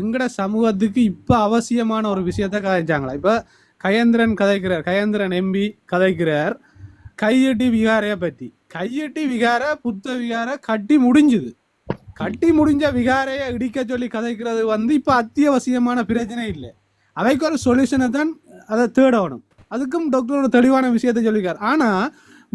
எங்கட சமூகத்துக்கு இப்போ அவசியமான ஒரு விஷயத்த கதைச்சாங்களா இப்போ கயேந்திரன் கதைக்கிறார். கயேந்திரன் எம்பி கதைக்கிறார். கையெட்டி விகாரைய பற்றி கையெட்டி விகார புத்த விகார கட்டி முடிஞ்சுது. கட்டி முடிஞ்ச விகாரையை இடிக்க சொல்லி கதைக்கிறது வந்து இப்போ அத்தியாவசியமான பிரச்சனை இல்லை. அவைக்கு ஒரு சொல்யூஷனை தான் அதை தேடணும் அதுக்கும் டாக்டர் ஒரு தெளிவான விஷயத்தை சொல்லியிருக்கார். ஆனால்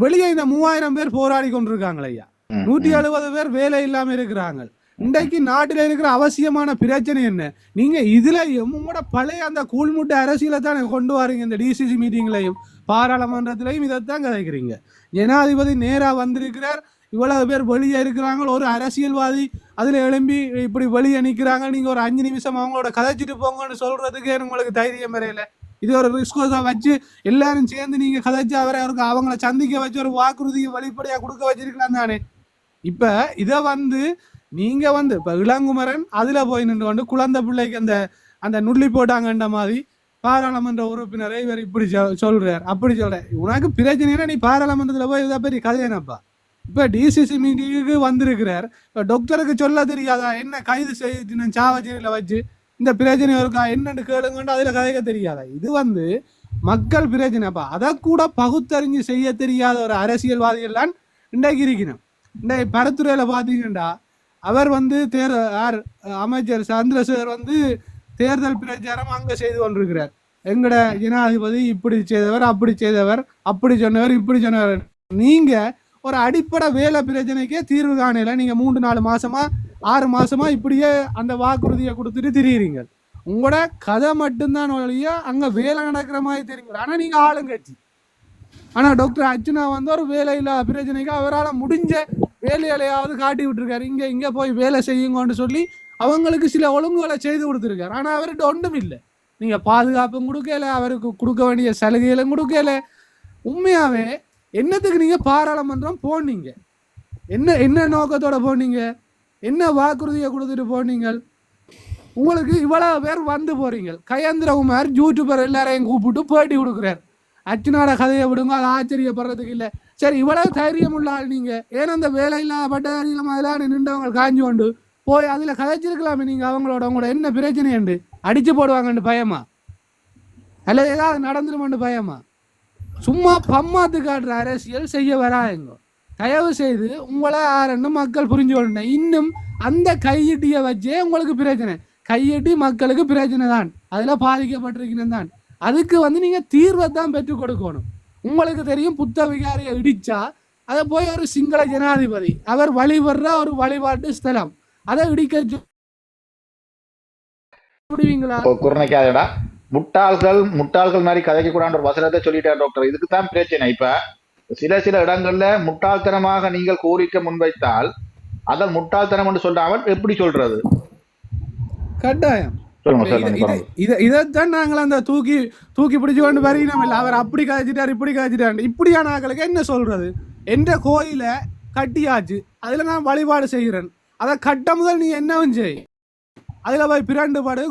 வெளியே இந்த மூவாயிரம் பேர் போராடி கொண்டிருக்காங்களே ஐயா. நூற்றி. எழுபது பேர் வேலை இல்லாம இருக்கிறாங்க. இன்றைக்கு நாட்டில் இருக்கிற அவசியமான பிரச்சனை என்ன? நீங்க இதுலயும் உங்களோட பழைய அந்த கூழ்முட்டை அரசியலை தான் கொண்டு வரீங்க இந்த டிசிசி மீட்டிங்லையும் பாராளுமன்றத்திலையும் இதைத்தான் கதைக்கிறீங்க. ஜனாதிபதி நேராக வந்திருக்கிறார். இவ்வளவு பேர் வெளியே இருக்கிறாங்க. ஒரு அரசியல்வாதி அதில் எழும்பி இப்படி வெளியே நிற்கிறாங்க நீங்கள் ஒரு அஞ்சு நிமிஷம் அவங்களோட கதைச்சிட்டு போங்கன்னு சொல்கிறதுக்கே உங்களுக்கு தைரியம் வரையில. இது ஒரு ரிஸ்கோஸாக வச்சு எல்லாரும் சேர்ந்து நீங்கள் கதைச்சா அவரை அவருக்கு அவங்கள சந்திக்க வச்சு ஒரு வாக்குறுதியை வெளிப்படையா கொடுக்க வச்சிருக்கலாம் தானே. இப்போ இதை வந்து நீங்க வந்து இப்ப இளங்குமரன் அதுல போய் நின்று கொண்டு குழந்தை பிள்ளைக்கு அந்த அந்த நுள்ளி போட்டாங்கன்ற மாதிரி பாராளுமன்ற உறுப்பினரை இவர் இப்படி சொல்- சொல்றார். அப்படி சொல்றார் உனக்கு பிரச்சனைனா நீ பாராளுமன்றத்துல போய் இதை பெரிய கதையனப்பா. இப்ப டிசிசி மீட்டிங்கு வந்திருக்கிறார். இப்ப டாக்டருக்கு சொல்ல தெரியாதா? என்ன கைது செய்து நான் சாவச்சேரியில வச்சு இந்த பிரச்சனை இருக்கா? என்னன்னு கேளுங்கன்னு அதுல கதைக்க தெரியாதா? இது வந்து மக்கள் பிரச்சனைப்பா. அதை கூட பகுத்தறிஞ்சு செய்ய தெரியாத ஒரு அரசியல்வாதிகள் இன்றைக்கு இருக்கணும் இன்றைக்கு பரத்துறையில் பார்த்தீங்கன்னா அவர் வந்து தேர் யார் அமைச்சர் சந்திரசேகர் வந்து தேர்தல் பிரச்சாரம் அங்கே செய்து கொண்டிருக்கிறார். எங்கட ஜனாதிபதி இப்படி செய்தவர் அப்படி செய்தவர் அப்படி சொன்னவர் இப்படி சொன்னவர். நீங்கள் ஒரு அடிப்படை வேலை பிரச்சனைக்கே தீர்வு காணல. நீங்கள் மூன்று நாலு மாசமா ஆறு மாசமா இப்படியே அந்த வாக்குறுதியை கொடுத்துட்டு திரியிறீங்க. உங்களோட கதை மட்டும்தான் ஒழிய அங்கே வேலை நடக்கிற மாதிரி தெரியுங்க. ஆனால் நீங்கள் ஆளுங்கட்சி. ஆனால் டாக்டர் அர்ச்சனா வந்து ஒரு வேலை இல்லாத பிரச்சனைக்கு அவரால் முடிஞ்ச வேலைகளையாவது காட்டி விட்டுருக்காரு. இங்கே இங்கே போய் வேலை செய்யுங்கன்னு சொல்லி அவங்களுக்கு சில ஒழுங்குகளை செய்து கொடுத்துருக்காரு. ஆனால் அவர்கிட்ட ஒன்றும் இல்லை. நீங்கள் பாதுகாப்பும் கொடுக்கல அவருக்கு கொடுக்க வேண்டிய சலுகைகளும் கொடுக்கல. உண்மையாகவே என்னத்துக்கு நீங்கள் பாராளுமன்றம் போனீங்க? என்ன என்ன நோக்கத்தோட போனீங்க? என்ன வாக்குறுதியை கொடுத்துட்டு போனீங்கள் உங்களுக்கு இவ்வளோ பேர் வந்து போகிறீங்கள் கயந்திரகுமார் யூடியூபர் எல்லாரையும் கூப்பிட்டு பேட்டி கொடுக்குறாரு. அச்சுனாட கதையை விடுங்க அது ஆச்சரியப்படுறதுக்கு இல்லை. சரி இவ்வளவு தைரியம் உள்ள ஆள் நீங்க. ஏன்னா அந்த வேலை இல்லாத பட்டதாரிகள் அதெல்லாம் நின்றவங்க காஞ்சி கொண்டு போய் அதுல கதைச்சிருக்கலாமே நீங்க அவங்களோட உங்களோட என்ன பிரச்சனை என்று அடிச்சு போடுவாங்கன்னு பயமா? அல்லது ஏதாவது நடந்துருமென்று பயமா? சும்மா பம்மாத்து காட்டுற அரசியல் செய்ய வராங்க தயவு செய்து உங்களை யாருன்னு மக்கள் புரிஞ்சு கொள்ளணும். இன்னும் அந்த கையெட்டியை வச்சே உங்களுக்கு பிரச்சனை. கையெட்டி மக்களுக்கு பிரச்சனை தான் அதில் பாதிக்கப்பட்டிருக்கணும் தான். அதுக்கு வந்து நீங்கள் தீர்வை தான் பெற்றுக் கொடுக்கணும். உங்களுக்கு தெரியும் புத்த விகாரியை இடிச்சா அதை போய் ஒரு சிங்கள ஜனாதிபதி அவர் வழிபடுற ஒரு வழிபாட்டு ஸ்தலம். அதை இடிக்க இப்போ குறுநிக்காதடா முட்டாள்கள் முட்டாள்கள் மாதிரி கதைக்க கூடாத ஒரு வசனத்தை சொல்லிட்டார் டாக்டர் இதுக்கு தான் பிரச்சனை. இப்ப சில சில இடங்கள்ல முட்டாள்தனமாக நீங்கள் கோரிக்கை முன்வைத்தால் அதை முட்டாள்தனம் என்று சொல்லாமல் எப்படி சொல்றது? கட்டாயம். இதைத்தான் நாங்கள் அந்த தூக்கி தூக்கி பிடிச்சு கொண்டு வரீங்க இல்லை அவர் அப்படி காய்ச்சிட்டார் இப்படி காய்ச்சிட்டார் இப்படியான ஆட்களுக்கு என்ன சொல்றது? என்ற கோயிலை கட்டியாச்சு. அதுல நான் வழிபாடு செய்கிறேன். அதை கட்ட முதல் நீ என்னவும் செய். அதுல போய் பிரண்டு படு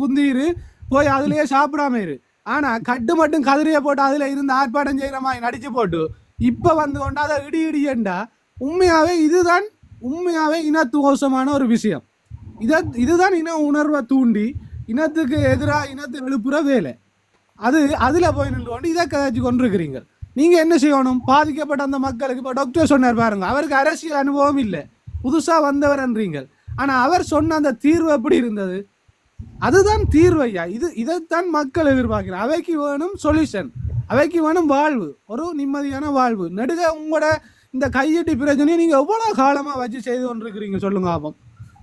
குந்திரு போய் அதுலயே சாப்பிடாம இரு. ஆனா கட்டு மட்டும் கதிரையை போட்டு அதுல இருந்து ஆர்ப்பாட்டம் செய்யற மாதிரி நடிச்சு போட்டு இப்ப வந்து கொண்டு அதை இடி இடியண்டா. உண்மையாவே இதுதான் உண்மையாவே இனத்துவசமான ஒரு விஷயம். இதை இதுதான் இன உணர்வை தூண்டி இனத்துக்கு எதிராக இனத்தை எழுப்புற வேலை. அது அதில் போய் நின்று கொண்டு இதை கதைச்சு கொண்டிருக்கிறீங்க. நீங்கள் என்ன செய்யணும்? பாதிக்கப்பட்ட அந்த மக்களுக்கு இப்போ டாக்டர் சொன்னார் பாருங்க. அவருக்கு அரசியல் அனுபவம் இல்லை. புதுசாக வந்தவர்ன்றீங்க. ஆனால் அவர் சொன்ன அந்த தீர்வு எப்படி இருந்தது? அதுதான் தீர்வு ஐயா. இது இதைத்தான் மக்கள் எதிர்பார்க்கிறார் அவைக்கு வேணும் சொல்யூஷன் அவைக்கு வேணும் வாழ்வு. ஒரு நிம்மதியான வாழ்வு. நெடுக உங்களோட இந்த கையெட்டி பிரச்சனையை நீங்கள் எவ்வளோ காலமாக வச்சு செய்து கொண்டிருக்கிறீங்க சொல்லுங்க ஆபம்.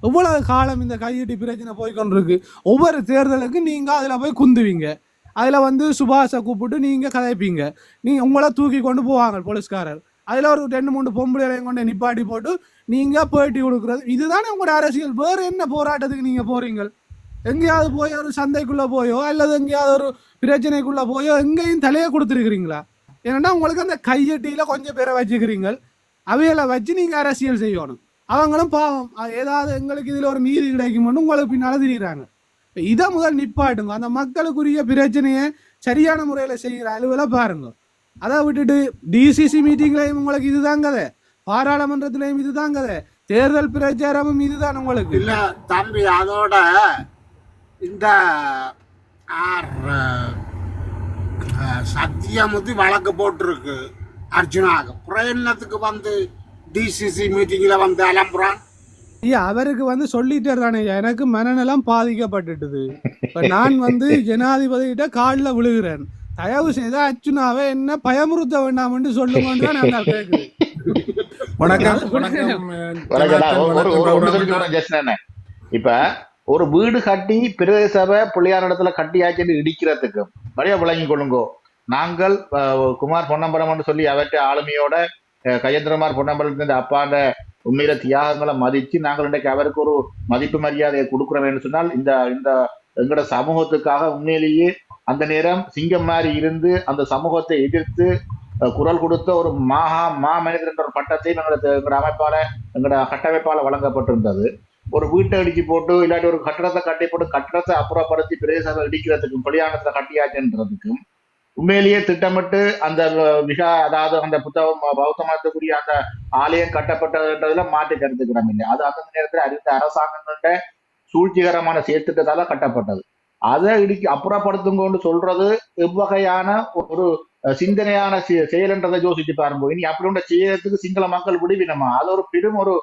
எவ்வளவு காலம் இந்த கையெட்டி பிரச்சனை போய் கொண்டிருக்கு ஒவ்வொரு தேர்தலுக்கு நீங்கள் அதில் போய் குந்துவீங்க. அதில் வந்து சுபாஷை கூப்பிட்டு நீங்கள் கதைப்பீங்க. நீங்கள் உங்களை தூக்கி கொண்டு போவாங்க போலீஸ்காரர். அதில் ஒரு ரெண்டு மூணு பொம்பளைகளையும் கொண்டு நிப்பாட்டி போட்டு நீங்கள் பேட்டி கொடுக்குறது. இதுதானே உங்களோட அரசியல். வேறு என்ன போராட்டத்துக்கு நீங்கள் போகிறீங்க எங்கேயாவது போய் ஒரு சந்தைக்குள்ளே போயோ அல்லது எங்கேயாவது ஒரு பிரச்சனைக்குள்ளே போயோ எங்கேயும் தலையை கொடுத்துருக்குறீங்களா? ஏன்னா உங்களுக்கு அந்த கையெட்டியில் கொஞ்சம் பேரை வச்சுக்கிறீங்க. அவைகளை வச்சு நீங்கள் அரசியல் செய்யணும். அவங்களும் பாவம். ஏதாவது எங்களுக்கு இதில் ஒரு நீதி கிடைக்கும்னு உங்களுக்கு பின்னால் திரிகிறாங்க இதை முதல் நிப்பாட்டுங்க. அந்த மக்களுக்குரிய பிரச்சனையை சரியான முறையில் செய்கிற அலுவலை பாருங்க. அதை விட்டுட்டு டிசிசி மீட்டிங்லையும் உங்களுக்கு இதுதான் கதை. பாராளுமன்றத்திலையும் இதுதான் கதை. தேர்தல் பிரச்சாரமும் இதுதான் உங்களுக்கு. இல்ல தம்பி அதோட இந்த ஆர், சத்தியமுதி வழக்கு போட்டிருக்கு. அர்ஜுனாக. பிரயணத்துக்கு வந்து டிசிசி மீட்டிங்ல வந்து அலம்புறான். ஐயா அவருக்கு வந்து சொல்லிட்டார் தானே எனக்கு மனநலம் பாதிக்கப்பட்டுட்டுது. இப்ப நான் வந்து ஜனாதிபதி கிட்ட காலில் விழுகிறேன். தயவு செய்து அர்ச்சுனாவை என்ன பயமுறுத்த வேண்டாம்னு சொல்லுங்கன்னு தான் நான் கேட்குறேன் வணக்கம். வணக்கம். இப்ப ஒரு வீடு கட்டி பிரதேச சபை பிள்ளையார் இடத்துல கட்டியாச்சுன்னு இடிக்கிறதுக்கு வழியா விளங்கி கொள்ளுங்கோ. நாங்கள் குமார் பொன்னம்பலம் சொல்லி அவற்றை ஆளுமையோட அஹ், கஜேந்திரமார் பொன்னம்பலத்தின் அப்பாண்ட உண்மையில தியாகங்களை மதித்து நாங்கள் இன்றைக்கு அவருக்கு ஒரு மதிப்பு மரியாதையை கொடுக்குறோம் என்று சொன்னால் இந்த இந்த எங்களோட சமூகத்துக்காக உண்மையிலேயே அந்த நேரம் சிங்கம் மாதிரி இருந்து அந்த சமூகத்தை எதிர்த்து குரல் கொடுத்த ஒரு மாஹா மா மனிதர் என்ற ஒரு பட்டத்தை எங்களோட எங்களோட அமைப்பால எங்களோட கட்டமைப்பால் வழங்கப்பட்டிருந்தது ஒரு வீட்டை இடிச்சு போட்டு இல்லாட்டி ஒரு கட்டடத்தை கட்டி போட்டு கட்டடத்தை அப்புறப்படுத்தி பிரதேசத்தை இடிக்கிறதுக்கும் பலியானத்தை கட்டியாச்சுன்றதுக்கும் உண்மையிலேயே திட்டமிட்டு அந்த விஷா அதாவது அந்த புத்தகம் பௌத்த மதத்துக்குரிய அந்த ஆலயம் கட்டப்பட்டதுன்றதுல மாற்று கருத்துக்கிடம் இல்லை. அது அந்த நேரத்தில் அறிவித்த அரசாங்கங்கள்ட்ட சூழ்ச்சிகரமான சேர்த்துட்டதால கட்டப்பட்டது. அதை இடிக்கி அப்புறப்படுத்தும் கொண்டு சொல்றது எவ்வகையான ஒரு சிந்தனையான செ- செயல்ன்றதை யோசிச்சு பாருங்க. இனி அப்படி உள்ள செய்யறதுக்கு சிங்கள மக்கள் விடுவினமா? அது ஒரு பெரும் ஒரு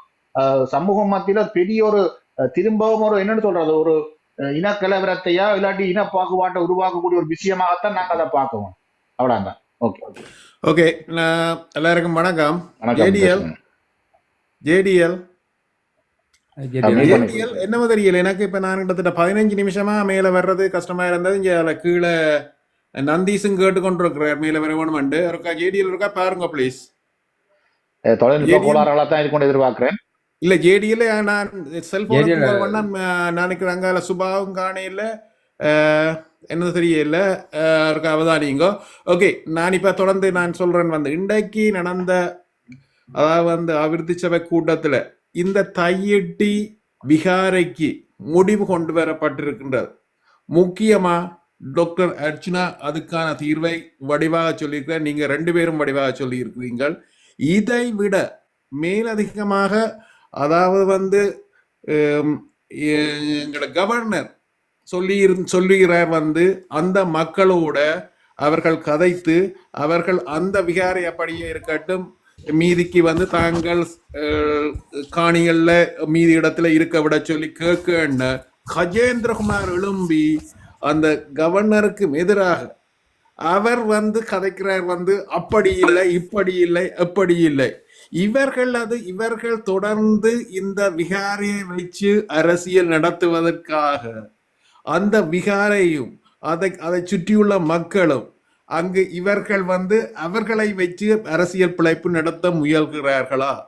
சமூக மத்தியில பெரிய ஒரு திரும்பவும் ஒரு என்னன்னு சொல்றது? ஒரு அஹ், இனக்கலவரத்தையா இல்லாட்டி இன பாகுபாட்டை உருவாக்கக்கூடிய ஒரு விஷயமாகத்தான் நாங்க அதை பார்க்கணும். அவ்வளவுதான். ஓகே ஓகே நான் எல்லாருக்கும் வணக்கம். ஜேடிஎல் ஜேடிஎல் என்னமோ தெரியல எனக்கு இப்ப நான் கிட்டத்தட்ட பதினஞ்சு நிமிஷமா மேல வர்றது கஷ்டமா இருந்தது. இங்க அதுல கீழே நந்தீசும் கேட்டு கொண்டிருக்கிறார் மேல வர வேணுமெண்டு இருக்கா ஜேடிஎல் இருக்கா? பாருங்க ப்ளீஸ் அஹ், தொழில்நுட்ப JDL. கோளாறுகளா தான் இது கொண்டு எதிர்பார்க்கிறேன். இல்ல ஜேடிஎல் நான் செல்போன். நினைக்கிறேன் அங்கால சுபாவும் காணையில் என்னது தெரியல அவதானிங்கோ. ஓகே நான் இப்ப தொடர்ந்து நான் சொல்றேன் வந்து இன்றைக்கு நடந்த அதாவது வந்து அபிவிருத்தி சபை கூட்டத்துல இந்த தையெட்டி விகாரைக்கு முடிவு கொண்டு வரப்பட்டிருக்கின்றது. முக்கியமா டாக்டர் அர்ச்சனா அதுக்கான தீர்வை வடிவாக சொல்லியிருக்கிறார் நீங்க ரெண்டு பேரும் வடிவாக சொல்லியிருக்கிறீர்கள். இதை விட மேலதிகமாக அதாவது வந்து எங்களோட கவர்னர் சொல்லி சொல்லுகிறார் வந்து அந்த மக்களோட அவர்கள் கதைத்து அவர்கள் அந்த விகாரை அப்படியே இருக்கட்டும் மீதிக்கு வந்து தாங்கள் காணிகளில் மீதி இடத்துல இருக்க விட சொல்லி கேட்கன்னு கஜேந்திரகுமார் எழும்பி அந்த கவர்னருக்கு எதிராக அவர் வந்து கதைக்கிறார் வந்து அப்படி இல்லை இப்படி இல்லை எப்படி இல்லை. இவர்கள் அது இவர்கள் தொடர்ந்து இந்த விகாரையை வச்சு அரசியல் நடத்துவதற்காக அந்த விகாரையும் அதை அதை சுற்றியுள்ள மக்களும் அங்கு இவர்கள் வந்து அவர்களை வச்சு அரசியல் பிழைப்பு நடத்த முயல்கிறார்களா?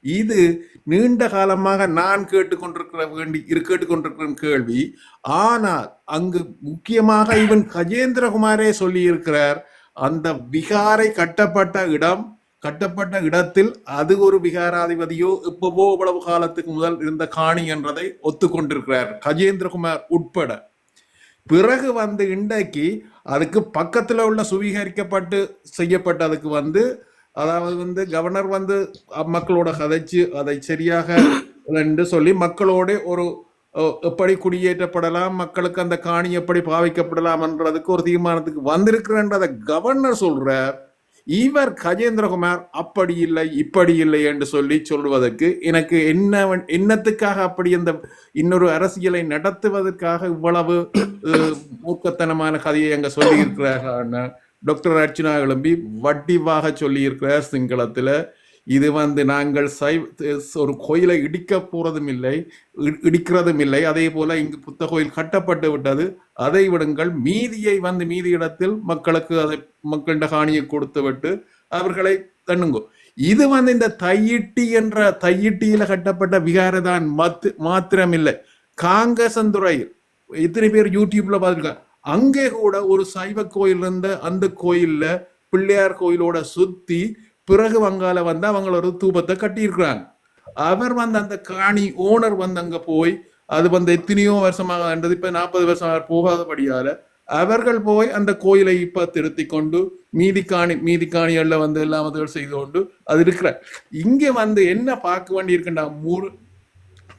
இது நீண்ட காலமாக நான் கேட்டுக்கொண்டிருக்கிற வேண்டி கேட்டுக்கொண்டிருக்கிற கேள்வி. ஆனால் அங்கு முக்கியமாக இவன் கஜேந்திரகுமாரே சொல்லியிருக்கிறார் அந்த விகாரை கட்டப்பட்ட இடம் கட்டப்பட்ட இடத்தில் அது ஒரு விகாராதிபதியோ இப்பவோ இவ்வளவு காலத்துக்கு முதல் இருந்த காணி என்றதை ஒத்துக்கொண்டிருக்கிறார். கஜேந்திரகுமார் உட்பட. பிறகு வந்து இன்றைக்கு அதுக்கு பக்கத்துல உள்ள சுவீகரிக்கப்பட்டு செய்யப்பட்டதுக்கு வந்து அதாவது வந்து கவர்னர் வந்து மக்களோட கதைச்சு அதை சரியாக என்று சொல்லி மக்களோட ஒரு அஹ், எப்படி குடியேற்றப்படலாம் மக்களுக்கு அந்த காணி எப்படி பாவிக்கப்படலாம் என்றதுக்கு ஒரு தீர்மானத்துக்கு வந்திருக்கிறன்றதை கவர்னர் சொல்றார். இவர் கஜேந்திரகுமார் அப்படி இல்லை இப்படி இல்லை என்று சொல்லி சொல்வதற்கு எனக்கு என்ன என்னத்துக்காக அப்படி அந்த இன்னொரு அரசியலை நடத்துவதற்காக இவ்வளவு மூர்க்கத்தனமான கதையை அங்க சொல்லி இருக்கிறார்கள் டாக்டர் அர்ச்சனா எழும்பி வட்டிவாக சொல்லி இருக்கிறார் சிங்களத்துல. இது வந்து நாங்கள் சை ஒரு கோயிலை இடிக்க போறதும் இல்லை இடிக்கிறதும் இல்லை. அதே போல இங்கு புத்த கோயில் கட்டப்பட்டு விட்டது. அதை விடுங்கள். மீதியை வந்து மீதி இடத்தில் மக்களுக்கு அதை மக்களிட காணியை கொடுத்து விட்டு அவர்களை தண்ணுங்கோ இது வந்து இந்த தையிட்டி என்ற தையிட்டியில கட்டப்பட்ட விகாரதான் மத்து மாத்திரம் இல்லை காங்கசந்துறையில் இத்தனை பேர் யூடியூப்ல பார்த்துருக்காங்க அங்கே கூட ஒரு சைவ கோயில் இருந்த அந்த கோயில்ல பிள்ளையார் கோயிலோட சுத்தி பிறகு வங்கால வந்து அவங்கள ஒரு தூபத்தை கட்டியிருக்கிறாங்க. அவர் வந்து அந்த காணி ஓனர் வந்து அங்க போய் அது வந்து எத்தனையோ வருஷமாக இருந்தது இப்ப நாற்பது வருஷம் போகாதபடியால அவர்கள் போய் அந்த கோயிலை இப்ப திருத்தி கொண்டு மீதி காணி மீதி காணிகள்ல வந்து எல்லாம் அதுகள் செய்து கொண்டு அது இருக்கிற இங்க வந்து என்ன பார்க்க வேண்டியிருக்குன்னா முரு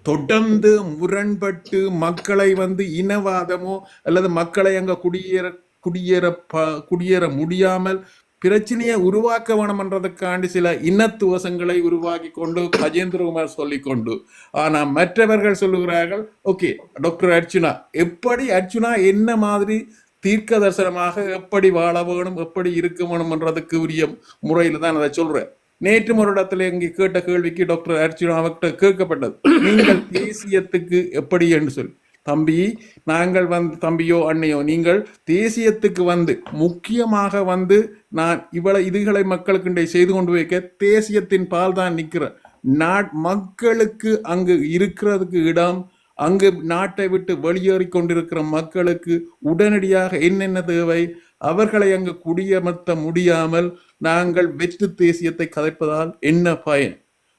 தொடர்ந்து முரண்பட்டு மக்களை வந்து இனவாதமோ அல்லது மக்களை அங்க குடியேற குடியேற ப- குடியேற முடியாமல் பிரச்சனையை உருவாக்க வேணுமன்றதுக்காண்டி சில இனத்துவசங்களை உருவாக்கி கொண்டு கஜேந்திரகுமார் சொல்லி கொண்டு ஆனா மற்றவர்கள் சொல்லுகிறார்கள் ஓகே டாக்டர் அர்ச்சுனா எப்படி அர்ச்சுனா என்ன மாதிரி தீர்க்க தரிசனமாக எப்படி வாழ வேணும் எப்படி இருக்க வேணும்ன்றதுக்கு உரிய முறையில் தான் அதை சொல்றேன். நேற்று ஒரு இடத்துல இங்கே கேட்ட கேள்விக்கு டாக்டர் அர்ச்சுனா அவர்கிட்ட கேட்கப்பட்டது நீங்கள் தேசியத்துக்கு எப்படி என்று சொல்லி. தம்பி நாங்கள் வந்து தம்பியோ அண்ணையோ நீங்கள் தேசியத்துக்கு வந்து முக்கியமாக வந்து நான் இவ்வளவு இதுகளை மக்களுக்கு செய்து கொண்டு வைக்க தேசியத்தின் பால் தான் நிற்கிறேன் நாட் மக்களுக்கு அங்கு இருக்கிறதுக்கு இடம் அங்கு நாட்டை விட்டு வெளியேறி கொண்டிருக்கிற மக்களுக்கு உடனடியாக என்னென்ன தேவை அவர்களை அங்கு குடியமர்த்த முடியாமல் நாங்கள் வெற்று தேசியத்தை கதைப்பதால் என்ன பயன்?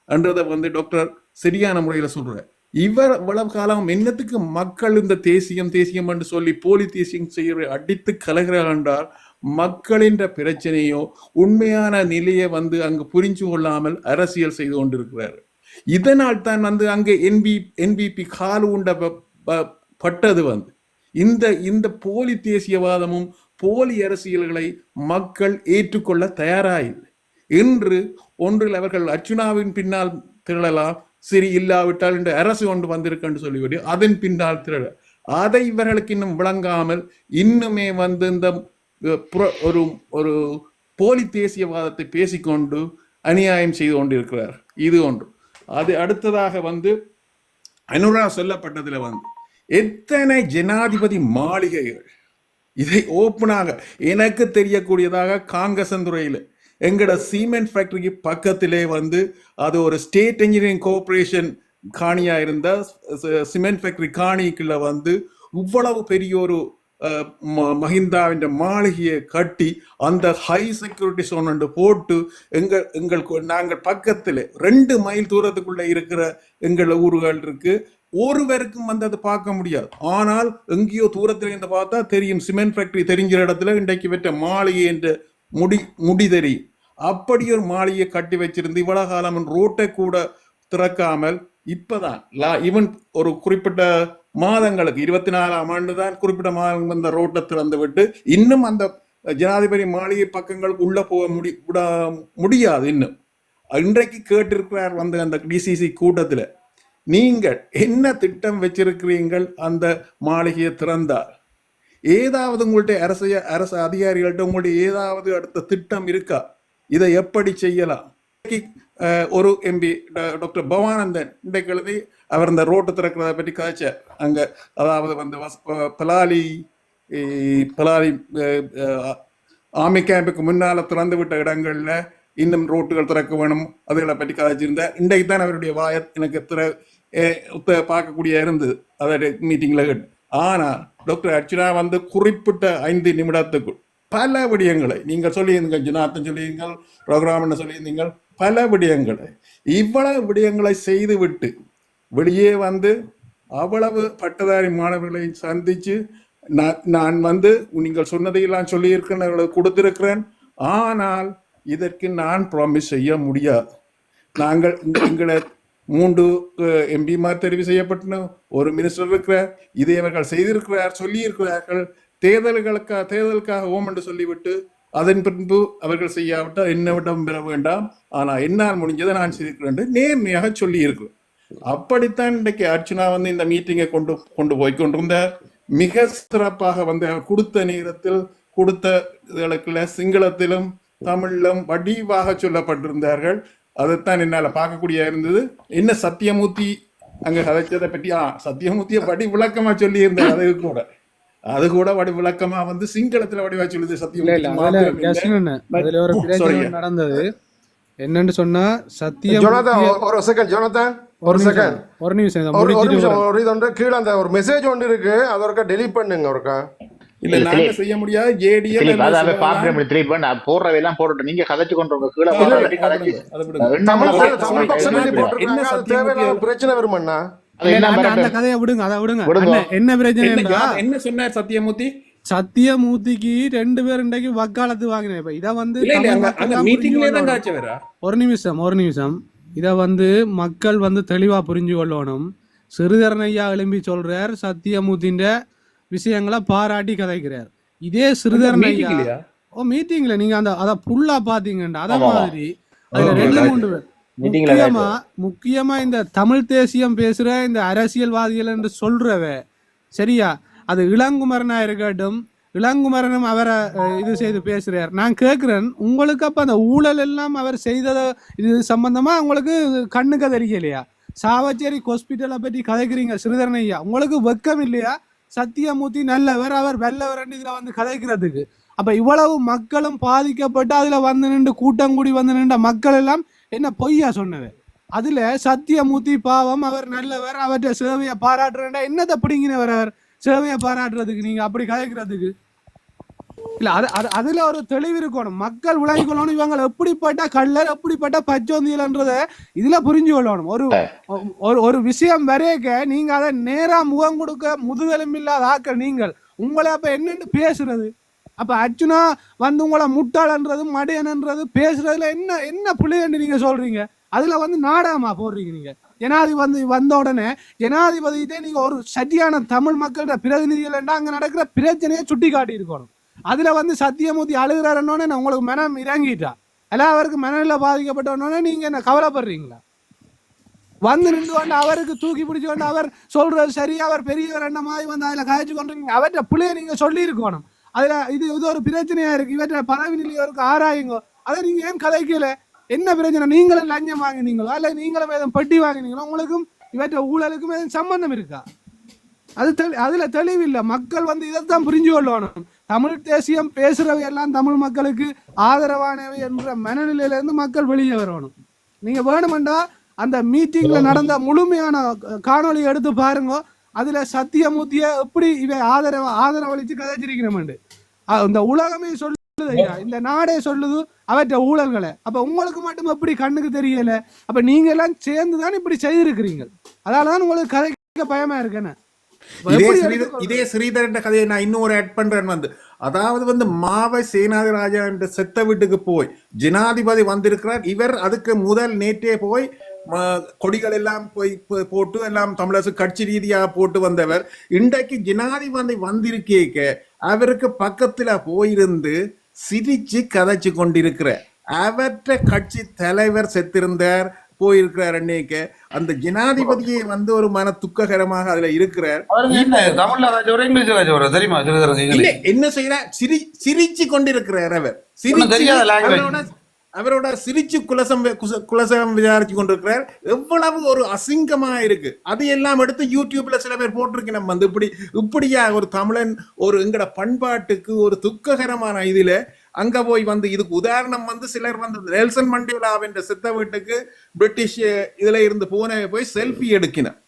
என்றதை வந்து டாக்டர் சரியான முறையில் சொல்கிறேன் இவர் இவ்வளவு காலம் என்னத்துக்கு மக்கள் இந்த தேசியம் தேசியம் என்று சொல்லி போலி தேசியம் செய்கிற அடித்து கலகிறார் என்றால் மக்களின் பிரச்சனையோ உண்மையான நிலையை வந்து அங்கு புரிஞ்சு கொள்ளாமல் அரசியல் செய்து கொண்டிருக்கிறார். இதனால் தான் வந்து அங்கே என்பி என்பிபி கால் உண்ட ப- ப- பட்டது வந்து. இந்த இந்த போலி தேசியவாதமும் போலி அரசியல்களை மக்கள் ஏற்றுக்கொள்ள தயாராயில்லை. இன்று ஒன்றில் அவர்கள் அர்ச்சுனாவின் பின்னால் திரளலாம் சரி இல்லாவிட்டால் இந்த அரசு கொண்டு வந்திருக்குன்னு சொல்லிவிட்டு அதன் பின்னால் திரள. அதை இவர்களுக்கு இன்னும் விளங்காமல் இன்னுமே வந்து இந்த புற- ஒரு ஒரு போலி தேசியவாதத்தை பேசிக்கொண்டு அநியாயம் செய்து கொண்டிருக்கிறார். இது ஒன்று. அது அடுத்ததாக வந்து அனுரா சொல்லப்பட்டதுல வந்து எத்தனை ஜனாதிபதி மாளிகைகள்? இதை ஓப்பனாக எனக்கு தெரியக்கூடியதாக காங்கசந்துறையில் எங்கட சீமெண்ட் ஃபேக்டரிக்கு பக்கத்திலே வந்து அது ஒரு ஸ்டேட் இன்ஜினியரிங் கோஆப்ரேஷன் காணியா இருந்த சிமெண்ட் ஃபேக்டரி காணிக்குள்ள வந்து இவ்வளவு பெரிய ஒரு ம- மஹிந்தாவின் மாளிகையை கட்டி அந்த ஹை செக்யூரிட்டி சோன் போட்டு எங்கள் எங்களுக்கு நாங்கள் பக்கத்தில் ரெண்டு மைல் தூரத்துக்குள்ள இருக்கிற எங்கள் ஊர்கள் இருக்கு. ஒருவருக்கும் வந்து அதை பார்க்க முடியாது. ஆனால் எங்கேயோ தூரத்தில் இருந்து பார்த்தா தெரியும். சிமெண்ட் ஃபேக்டரி தெரிஞ்ச இடத்துல இன்றைக்கு வெற்ற மாளிகை என்ற முடி முடி தெரியும். அப்படி ஒரு மாளிகையை கட்டி வச்சிருந்து இவ்வளவு காலம் ரோட்டை கூட திறக்காமல் இப்பதான் லா ஈவன் ஒரு குறிப்பிட்ட மாதங்களுக்கு இருபத்தி நாலாம் ஆண்டு தான் குறிப்பிட்ட மாதம் அந்த ரோட்டை திறந்து விட்டு இன்னும் அந்த ஜனாதிபதி மாளிகை பக்கங்களுக்கு உள்ள போக முடி விட- முடியாது இன்னும். இன்றைக்கு கேட்டிருக்கிறார் வந்து அந்த டிசிசி கூட்டத்தில் நீங்கள் என்ன திட்டம் வச்சிருக்கிறீர்கள் அந்த மாளிகையை திறந்தார் ஏதாவது உங்கள்ட்ட அரசு அரசு அதிகாரிகள்ட்ட உங்கள்ட்ட ஏதாவது அடுத்த திட்டம் இருக்கா? இதை எப்படி செய்யலாம்? ஒரு எம்பி டாக்டர் பவானந்தன் இன்றைக்கு எழுதி அவர் இந்த ரோட்டு திறக்கிறத பற்றி காய்ச்சார் அங்க அதாவது வந்து வஸ்- பலாலி பலாலி ஆமி கேம்புக்கு முன்னால திறந்து விட்ட இடங்கள்ல இன்னும் ரோட்டுகள் திறக்க வேணும். அதுகளை பற்றி கதைச்சிருந்தார் இன்றைக்கு தான் அவருடைய வாய எனக்கு திற பார்க்கக்கூடிய இருந்தது. அதோட மீட்டிங்கில் ஆனால் ஆனா டாக்டர் அர்ச்சனா வந்து குறிப்பிட்ட ஐந்து நிமிடத்துக்குள் பல விடயங்களை. நீங்கள் சொல்லியிருந்தீங்க ஜனாத்தன் சொல்லியிருந்தீங்கள் ப்ரோக்ராம்னு சொல்லியிருந்தீங்கள்? பல விடயங்களை. இவ்வளவு விடயங்களை செய்துவிட்டு வெளியே வந்து அவ்வளவு பட்டதாரி மாணவர்களை சந்திச்சு நான் நான் வந்து நீங்கள் சொன்னதையெல்லாம் சொல்லியிருக்கிறேன் கொடுத்திருக்கிறேன். ஆனால் இதற்கு நான் ப்ராமிஸ் செய்ய முடியாது. நாங்கள் எங்களை மூன்று எம்பிமார் தெரிவு செய்யப்பட்டன ஒரு மினிஸ்டர் இருக்கிறார். இதை அவர்கள் செய்திருக்கிறார் சொல்லியிருக்கிறார்கள். தேர்தல்களுக்காக தேர்தலுக்காக ஓம் என்று சொல்லிவிட்டு அதன் பின்பு அவர்கள் செய்யாவிட்டால் என்னவிடம் பெற வேண்டாம். ஆனால் என்னால் முடிஞ்சதை நான் செய்திருக்கிறேன் என்று நேர்மையாக சொல்லியிருக்கிறேன் அப்படித்தான் இன்றைக்கு அர்ச்சனா வந்து இந்த மீட்டிங்கை கொண்டு கொண்டு போய் கொண்டிருந்தார். மிக சிறப்பாக வந்து அவர் கொடுத்த நேரத்தில் கொடுத்த இதுகளுக்குள்ள சிங்களத்திலும் தமிழிலும் வடிவாக சொல்லப்பட்டிருந்தார்கள். அதைத்தான் என்னால பார்க்கக்கூடிய இருந்தது. என்ன சத்தியமூர்த்தி அங்க கதைச்சதை பற்றி? ஆ சத்தியமூர்த்தியை வடி விளக்கமா சொல்லி இருந்தார் கூட. அது கூட வடி விளக்கமா வந்து சிங்களத்துல வடிவா சொல்லுது அதுல ஒரு பிரச்சனை. ஒண்ணு நடந்தது. என்னன்னு சொன்னா சத்தியம் ஜொனதான் ஒரு செகண்ட் ஜொனதான் ஒரு செகண்ட் ஒரு நிமிஷம் இதை ஒரு நிமிஷம். ஒரு இது ஒன்று கீழே அந்த ஒரு மெசேஜ் ஒன்று இருக்கு. அதை ஒருக்கா டெலிட் பண்ணுங்க ஒருக்கா. இல்ல நாங்க செய்ய முடியாது. ஜேடிஎம் திலீப் அதாவே பாக்குறேன் திலீப் நான் போடுறவையெல்லாம் போட்டுட்டு நீங்க கதைச்சு கொண்டு உங்க கீழே தமிழ் தமிழ் பக்கம் போட்டிருக்காங்க. அது தேவையில்லாத பிரச்சனை வருமண்ணா? அந்த-? கதையை விடுங்க அதை விடுங்க. என்ன பிரச்சனை என்ன? சொன்னார் சத்தியமூர்த்தி? சத்தியமூர்த்திக்கு ரெண்டு பேர் இன்றைக்கு வக்காலத்து வாங்கினேன். இப்ப இதை வந்து ஒரு நிமிஷம் ஒரு நிமிஷம். இதை வந்து மக்கள் வந்து தெளிவா புரிஞ்சு கொள்ளணும் சிறுதரன் ஐயா எழும்பி சொல்றார் சத்தியமூர்த்தின்ற விஷயங்களை பாராட்டி கதைக்கிறார். இதே சிறுதரன் ஐயா மீட்டிங் இல்லையா ஓ மீட்டிங்ல நீங்க அந்த அத புல்லா பாத்தீங்கண்டா அத. மாதிரி. அதுல ரெண்டு. மூன்று பேர். முக்கியமா முக்கியமா இந்த தமிழ் தேசியம் பேசுற இந்த அரசியல்வாதிகள் என்று சொல்றவ. சரியா? அது இளங்குமரனா இருக்கட்டும் இளங்குமரனும் அவரை இது செய்து பேசுறார். நான் கேட்கிறேன் உங்களுக்கு அப்ப அந்த ஊழல் எல்லாம் அவர் செய்தத இது சம்பந்தமா உங்களுக்கு கண்ணுக்கு தெரியலையா சாவச்சேரி ஹாஸ்பிட்டலை பற்றி கதைக்கிறீங்க சிறுதரன் ஐயா. உங்களுக்கு வெக்கம் இல்லையா? சத்தியமூர்த்தி நல்லவர் அவர் வெள்ளவர் இதுல வந்து கதைக்கிறதுக்கு. அப்ப இவ்வளவு மக்களும் பாதிக்கப்பட்டு அதுல வந்து நின்று கூட்டம் கூடி வந்து நின்ற மக்கள் எல்லாம் என்ன பொய்யா சொன்னது? அதுல சத்தியமூர்த்தி பாவம் அவர் நல்லவர் அவற்றை சேவையை பாராட்டுறா என்னத்தை பிடிங்கினவர் அவர்? சேவையை பாராட்டுறதுக்கு நீங்க அப்படி கதைக்கிறதுக்கு இல்ல அது அது அதுல ஒரு தெளிவு இருக்கணும். மக்கள் விளங்கி கொள்ளணும் இவங்க எப்படிப்பட்ட கள்ளர் எப்படிப்பட்ட பச்சோந்தியல்ன்றத இதுல புரிஞ்சு கொள்ளணும். ஒரு ஒரு ஒரு விஷயம் வரையக்க நீங்க அதை நேரா முகம் கொடுக்க முதுகெலும் இல்லாத ஆக்கள் நீங்கள். உங்களை அப்ப என்னன்னு பேசுறது? அப்ப அர்ஜுனா வந்து உங்களை முட்டாளன்றது மடையனன்றது பேசுறதுல என்ன என்ன பிள்ளைன்னு நீங்க சொல்றீங்க? அதுல வந்து நாடாமா போடுறீங்க நீங்க. ஜனாதிபதி வந்த உடனே ஜனாதிபதிகிட்டே நீங்க ஒரு சரியான தமிழ் மக்களோட பிரதிநிதிகள் அங்க நடக்கிற பிரச்சனையை சுட்டி காட்டி இருக்கணும் அதுல வந்து சத்தியமூர்த்தி அழுகிறாருன்னொடனே நான் உங்களுக்கு மனம் இறங்கிட்டா. எல்லாம் அவருக்கு மனநிலை பாதிக்கப்பட்டோன்னே நீங்க என்ன கவலைப்படுறீங்களா? வந்து நின்று கொண்டு அவருக்கு தூக்கி பிடிச்சு கொண்டு அவர் சொல்றது சரி அவர் பெரியவர் என்ன மாதிரி வந்து அதுல காய்ச்சி கொண்டு அவர்கிட்ட பிள்ளைய நீங்க சொல்லி இருக்கணும் அதுல இது இது ஒரு பிரச்சனையா இருக்கு. இவற்றை பதவி நிலையோருக்கு ஆராயுங்க. அதை நீங்க ஏன் கதைக்கல என்ன பிரச்சனை? நீங்களும் லஞ்சம் வாங்கினீங்களோ? அல்ல நீங்களும் எதுவும் பெட்டி வாங்கினீங்களோ? உங்களுக்கும் இவற்றை ஊழலுக்கும் எதுவும் சம்பந்தம் இருக்கா? அது தெளி அதுல தெளிவில்லை. மக்கள் வந்து இதைத்தான் புரிஞ்சு கொள்ளணும். தமிழ் தேசியம் பேசுறவை எல்லாம் தமிழ் மக்களுக்கு ஆதரவானவை என்ற மனநிலையில இருந்து மக்கள் வெளியே வரணும். நீங்க வேணுமெண்டா அந்த மீட்டிங்ல நடந்த முழுமையான காணொளி எடுத்து பாருங்க. அதுல சத்தியமூர்த்திய எப்படி இவை ஆதரவு ஆதரவளிச்சு கதைச்சிருக்கிறோம் இந்த உலகமே சொல்லுது ஐயா. இந்த நாடே சொல்லுது அவற்றை ஊழல்களை. அப்ப உங்களுக்கு மட்டும் எப்படி கண்ணுக்கு தெரியல? அப்ப நீங்க எல்லாம் சேர்ந்து தான் இப்படி செய்திருக்கிறீங்க? அதனாலதான் உங்களுக்கு கதைக்க பயமா இருக்கேன்னு இதே எப்படி ஸ்ரீ எடுத்துக்கொள்றது? இதே ஸ்ரீதரன் கதையை நான் இன்னொரு ஆட் பண்றேன் வந்து. அதாவது வந்து மாவை சேனாதிராஜா என்ற செத்த வீட்டுக்கு போய் ஜனாதிபதி வந்திருக்கிறார். இவர் அதுக்கு முதல் நேற்றே போய் கொடிகள் எல்லாம் போய் போட்டு எல்லாம் தமிழரசு கட்சி ரீதியாக போட்டு வந்தவர். இன்றைக்கு ஜனாதிபதி வந்திருக்கேக்க அவருக்கு பக்கத்துல போயிருந்து சிரிச்சு கதைச்சு கொண்டிருக்கிற அவற்ற கட்சி தலைவர் செத்திருந்தார் போயிருக்கிறார் அன்னைக்கு. அந்த ஜனாதிபதியே வந்து ஒரு மன துக்ககரமாக அதுல இருக்கிறார். என்ன செய்யறார்? சிரி சிரிச்சு கொண்டிருக்கிறார் அவர். சிரிச்சு. அவரோட சிரிச்சு குலசம் குலசம் விசாரிச்சு கொண்டிருக்கிறார். எவ்வளவு ஒரு அசிங்கமா இருக்கு. அது எல்லாம் எடுத்து யூடியூப்ல சில பேர் போட்டிருக்கு. நம்ம வந்து இப்படி இப்படியா ஒரு தமிழன் ஒரு எங்கட பண்பாட்டுக்கு ஒரு துக்ககரமான இதுல அங்க போய் வந்து இதுக்கு உதாரணம் வந்து சிலர் வந்து நெல்சன் மண்டேலா என்ற சித்த வீட்டுக்கு பிரிட்டிஷ் இதுல இருந்து போன போய் செல்ஃபி எடுக்கின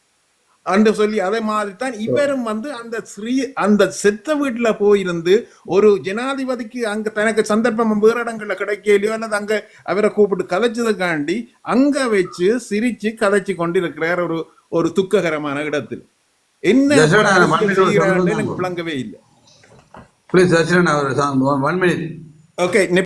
என்று சொல்லி அதே மாதிரி தான் இவரும் வந்து அந்த ஸ்ரீ அந்த செத்த வீட்டுல போயிருந்து ஒரு ஜனாதிபதிக்கு அங்க தனக்கு சந்தர்ப்பம் வேற இடங்கள்ல கிடைக்கலையோ அல்லது அங்க அவரை கூப்பிட்டு கதைச்சதுக்காண்டி அங்க வச்சு சிரிச்சு கதைச்சு கொண்டிருக்கிறார் ஒரு ஒரு துக்ககரமான இடத்தில். என்ன. எனக்கு விளங்கவே இல்லை.